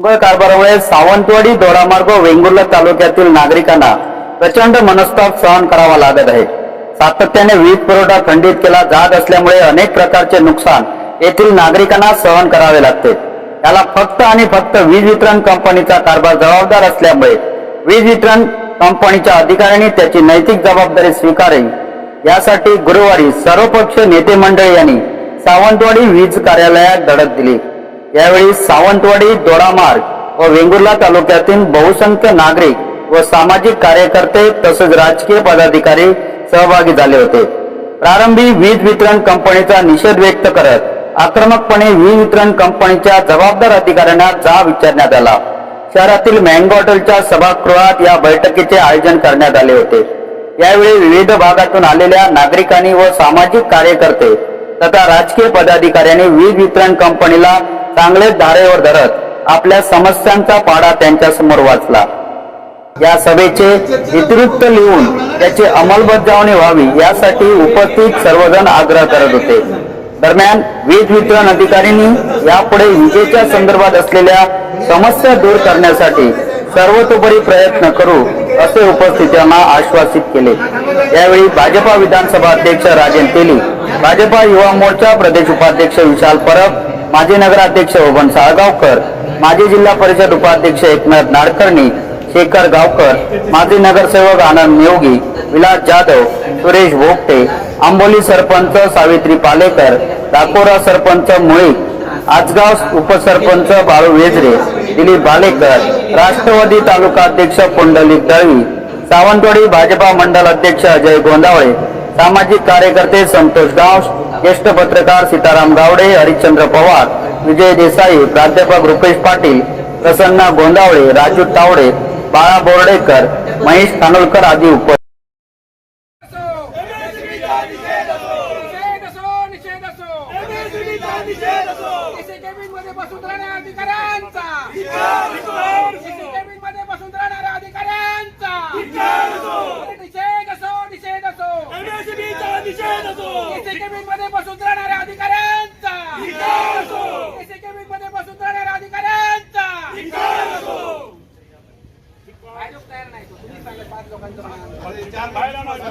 मंगळ कारभारामुळे सावंतवाडी दोडामार्ग वेंगुर्ला तालुक्यातील नागरिकांना प्रचंड मनस्ताप सहन करावा लागत आहे. सातत्याने वीज पुरवठा खंडित केला जात असल्यामुळे अनेक प्रकारचे नुकसान येथील नागरिकांना सहन करावे लागते. याला फक्त आणि फक्त वीज वितरण कंपनीचा कारभार जबाबदार असल्यामुळे वीज वितरण कंपनीच्या अधिकाऱ्यांनी त्याची नैतिक जबाबदारी स्वीकारावी यासाठी गुरुवारी सर्वपक्षीय नेते मंडळी यांनी सावंतवाडी वीज कार्यालयात धडक दिली. यावेळी सावंतवाडी दोडामार्ग व वेंगुर्ला तालुक्यातील बहुसंख्य नागरिक व सामाजिक कार्यकर्ते तसेच राजकीय पदाधिकारी सहभागी झाले होते. प्रारंभी वीज वितरण कंपनीचा निषेध व्यक्त करत आक्रमकपणे वीज वितरण कंपनीच्या जबाबदार अधिकाऱ्यांना जा विचारण्यात आला. शहरातील मँगो हॉटेलच्या सभागृहात या बैठकीचे आयोजन करण्यात आले होते. यावेळी विविध भागातून आलेल्या नागरिकांनी व सामाजिक कार्यकर्ते तथा राजकीय पदाधिकाऱ्यांनी वीज वितरण कंपनीला चांगले धारेवर धरत आपल्या समस्यांचा पाडा त्यांच्यासमोर वाचला. या सभेचे इतिवृत्त लिहून त्याची अंमलबजावणी व्हावी यासाठी उपस्थित सर्वजण आग्रह करत होते. दरम्यान वीज वितरण अधिकाऱ्यांनी यापुढे विजेच्या संदर्भात असलेल्या समस्या दूर करण्यासाठी सर्वतोपरी प्रयत्न करू असे उपस्थितांना आश्वासित केले. यावेळी भाजपा विधानसभा अध्यक्ष राजन तेली भाजपा युवा मोर्चा प्रदेश उपाध्यक्ष विशाल परब माजी नगराध्यक्ष ओबन साळगावकर माजी जिल्हा परिषद उपाध्यक्ष एकनाथ नाडकर्णी शेखर गावकर माजी नगरसेवक आनंद नेवगी विलास जाधव सुरेश भोगटे आंबोली सरपंच सावित्री पालेकर डाकोरा सरपंच मुळीक आजगाव उपसरपंच बाळू वेजरे दिलीप भालेकर राष्ट्रवादी तालुका अध्यक्ष पुंडलिक दळवी सावंतवाडी भाजपा मंडल अध्यक्ष अजय गोंदावळे सामाजिक कार्यकर्ते संतोष गाव ज्येष्ठ पत्रकार सीताराम गावडे हरिश्चंद्र पवार विजय देसाई प्राध्यापक रुपेश पाटील प्रसन्ना गोंदावळे राजू तावडे बाळा बोर्डेकर महेश खानोलकर आदी उपस्थित अधिकाऱ्यांचा असो निषेध असो एसी केबिनमध्ये बसून राहणाऱ्या अधिकाऱ्यांचा एसी केबिनमध्ये बसून राहणाऱ्या अधिकाऱ्यांचा निषेध असो निषेध केबिनमध्ये बसून राहणाऱ्या अधिकाऱ्यांचा. एसी केबिनमध्ये बसून राहणाऱ्या अधिकाऱ्यांचा तयार नाही. तुम्ही सांगा पाच लोकांचं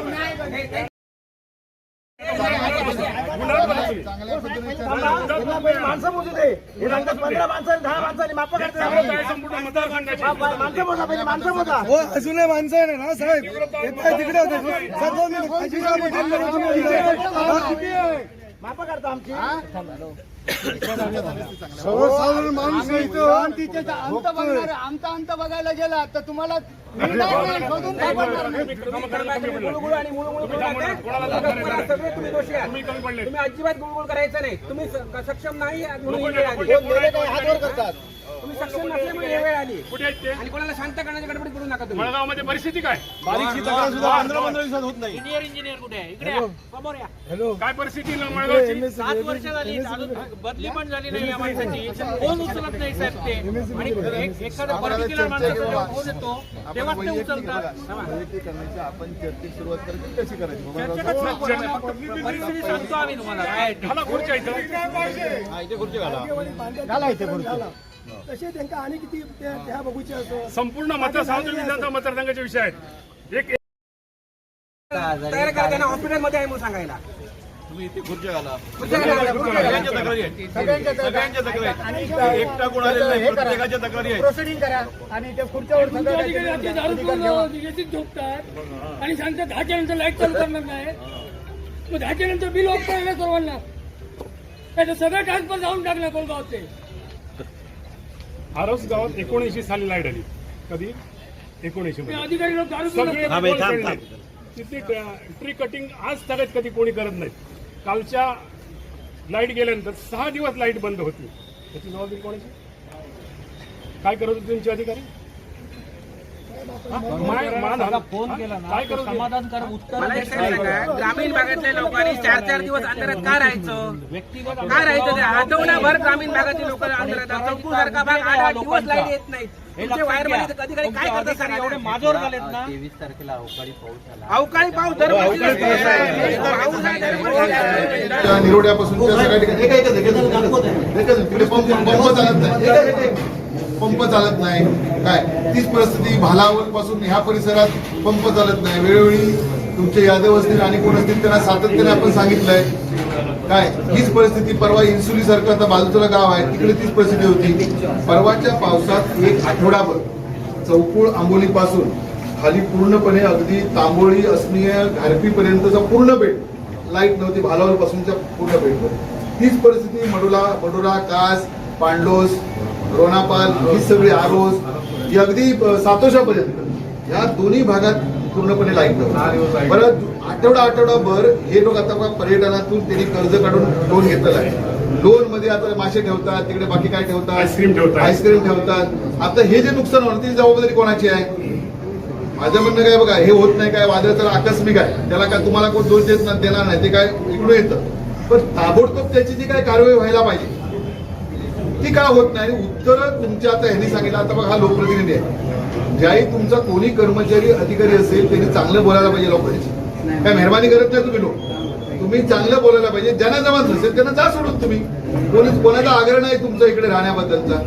नाही, माणसं मोजू दे. हे सांगतात पंधरा माणसं दहा माणसांनी माप माणसं मोजा पहिले माणसं मोजा. हो अजूनही माणसं आहे ना साहेब? हे तिकडे होते. माप करता आमची. सर्वसाधारण माणूस आहे इथं अंत बघणार आमचा अंत बघायला गेला तर तुम्हाला मिळणार नाही, शोधून सापडणार नाही. गुळगुळ आणि मुळमुळ करू नका. तुम्हाला सगळे तुम्ही दोषी आहात तुम्ही अजिबात गुळगुळ करायचं नाही तुम्ही स- सक्षम नाही म्हणून ही वेळ आली तुम्ही सक्षम नसल्यामुळे ही वेळ आली आणि कोणाला शांत करण्याच्या गडबडीत करू नका तुम्ही मळगावमध्ये परिस्थिती काय बारीकशी तक्रार सुद्धा पंधरा पंधरा दिवसात होत नाही इंजिनियर इंजिनियर कुठे आहे इकडे या. समोर या हॅलो काय परिस्थिती ना मळगावची सात वर्ष झाली अजून बदली पण झाली नाही या माणसाची. फोन उचलत नाही साहेब ते. आणि एक- एखादा पर्टिक्युलर माणसाचा फोन येतो तेव्हाच ते उचलतात. आपण चर्चेत सुरुवात करायची कशी करायची? परिस्थिती सांगतो आम्ही तुम्हाला. काय खुर्च्या इथं झाला इथे खुर्ची. तसे त्यांना आणि किती त्या बघूचे असो. संपूर्ण मतदारसंघातील विधानसभा मतदारसंघाचे विषय आहेत. एक तयार करा त्यांना हॉस्पिटलमध्ये आहे म्हणून सांगायला. तुम्ही इथे खुर्च्या घाला. खुर्च्या घाला, खुर्च्या घाला. सगळ्यांच्या तक्रारी आहेत. सगळ्यांच्या तक्रारी. आहेत. एकटा कोण आलेला नाही प्रत्येकाच्या तक्रारी आहेत. प्रोसिडिंग करा. आणि त्या खुर्च्यावर सगळं अधिकारी दारू पिऊन निगेटिव्ह झोपतात. आणि सांगतात दहाच्या नंतर लाइट चालू करणार नाही. मग दहाच्या नंतर बिल ऑफ करायला सर्वांना. तर सगळं ट्रान्सफर जाऊन टाकलं कोलगावचे. आरोस गावात एकोणऐंशी साली लाइट आली. कधी? एकोणऐंशी ते मध्ये अधिकारी लोक दारू पिऊन सगळे. तिथे ट्री कटिंग आज तागात कधी कोणी करत नाही कालच्या लाइट गेल्यानंतर सहा दिवस लाइट बंद होती. त्याची जबाबदारी कोणाची? काय करत होते तुमचे अधिकारी? फोन केला मला एक सांगा ग्रामीण भागातल्या लोकांनी चार चार दिवस अंधारात का राहायचं का राहायचं ते आठवडाभर ग्रामीण भागातील लोक अंधारात चौकू सारखा भाग आठ आठ दिवस लाइट येत नाही तुमचे वायरमॅन अधिकारी काय करतात सर एवढे माझोर झालेत ना अवकाळी पाऊस अवकाळी पाऊस आहे दरवर्षी. त्या निरोड्यापासून त्या सगळ्या ठिकाणी एकच तिकडे पंप पंप चालत नाही पंप चालत नाही. काय? तीच परिस्थिती भालावर पासून ह्या परिसरात पंप चालत नाही. वेळोवेळी तुमचे यादव असतील आणि कोण असतील त्यांना सातत्याने आपण सांगितलंय. काय? हीच परिस्थिती परवा इन्सुली सारखं आता बाजूचं गाव आहे. तिकडे तीच परिस्थिती होती. परवाच्या पावसात एक आठवडाभर चौकुळ आंबोली पासून खाली पूर्णपणे अगदी तांबोळी असणीय घारपीपर्यंतचा पूर्ण बेट लाइट नव्हती. भालावर पासूनच्या पूर्ण बेटवर हीच परिस्थिती मडोला मडोरा कास पांडोस रोणापाल ही सगळी आरोस ही अगदी सातोशापर्यंत या दोन्ही भागात पूर्णपणे नव्हती. बरं आठवडा आठवडाभर हे लोक आता बघा पर्यटनातून त्यांनी कर्ज काढून लोन घेतलेलं आहे. लोनमध्ये आता मासे ठेवतात तिकडे बाकी काय ठेवतात? आईस्क्रीम ठेवतात. आईस्क्रीम ठेवतात. आता हे जे नुकसान होणार ती जबाबदारी कोणाची आहे? माझं म्हणणं काय बघा हे होत नाही काय वादळ तर आकस्मिक आहे. त्याला काय तुम्हाला कोण दोष देत नाही देणार नाही ते काय इकडून येतं. पण ताबडतोब त्याची जी काय कारवाई व्हायला पाहिजे ती का होत नाही? उत्तर तुमच्या आता ह्यांनी सांगितलं. आता बघा हा लोकप्रतिनिधी आहे. ज्याही तुमचा कोणी कर्मचारी अधिकारी असेल त्यांनी चांगलं बोलायला पाहिजे लोकांशी. काय मेहरबानी करत नाही तुम्ही लोक? तुम्ही चांगलं बोलायला पाहिजे. ज्यांना जमत नसेल त्यांना जा सोडून तुम्ही. कोणी कोणाचा आग्रह नाही तुमचा इकडे राहण्याबद्दलचा.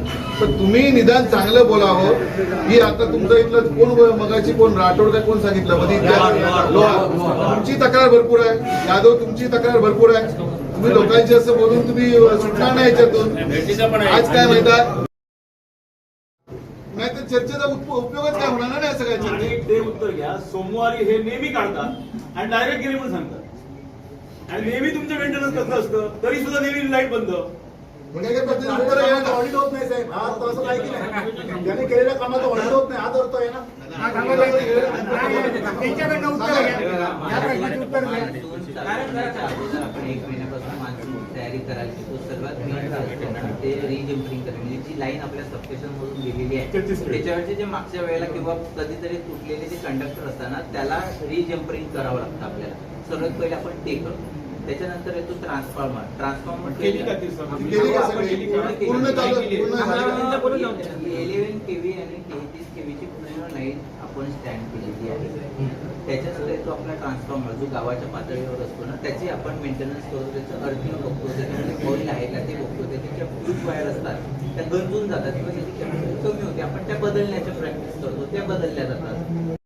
पण तुम्ही निदान चांगलं बोलावं. ही आता तुमचं इथलं कोण मगाची कोण राठोड काय कोण सांगितलं? मध्ये. तुमची तक्रार भरपूर आहे. यादव तुमची तक्रार भरपूर आहे. तुम्ही लोकांशी असं बोलून तुम्ही सुटणार नाही याच्यातून. आज काय माहिती नाही तर चर्चेचा उप- उपयोगच काय होणार नाही असं काय आणि चर्चेत. ते उत्तर घ्या. सोमवारी हे नेहमी काढतात आणि डायरेक्ट गेले पण सांगतात. आणि नेहमी तुमचं मेंटेनन्स कसं असतं तरी सुद्धा नेहमी लाइट बंद. काय उत्तर ना. ऑडिट होत नाही साहेब. हा तर असं काही की नाही. ज्याने केलेल्या कामाचं ऑडिट होत नाही. हा धरतो आहे ना. त्यांच्याकडनं उत्तर घ्या. या प्रश्नाचे उत्तर एक महिन्यापासून मान्सून तयारी करायची. तो सर्वात मेन ते रिजम्परिंग करणे. म्हणजे जी लाईन आपल्या सबस्टेशन मधून गेलेली आहे. त्याच्यावरचे जे मागच्या वेळेला किंवा कधीतरी तुटलेले जे कंडक्टर असताना त्याला रिजम्परिंग करावं लागतं आपल्याला. सर्वात पहिले आपण ते करतो त्याच्यानंतर येतो ट्रान्सफॉर्मर ट्रान्सफॉर्मर का सगळी? पूर्ण केव्ही आणि तेहतीस केव्हीची पूर्ण लाईन आपण स्टँड केलेली आहे. त्याच्यासाठी तो आपला ट्रान्सफॉर्मर जो गावाच्या पातळीवर असतो ना त्याची आपण मेंटेनन्स करतो त्याचं अर्थिंग बघतो त्याच्यामध्ये कॉईल आहे का ते बघतो. त्याच्या फ्यूज वायर असतात त्या गंजून जातात किंवा त्याची कमी होते. आपण त्या बदलण्याच्या प्रॅक्टिस करतो त्या बदलल्या जातात.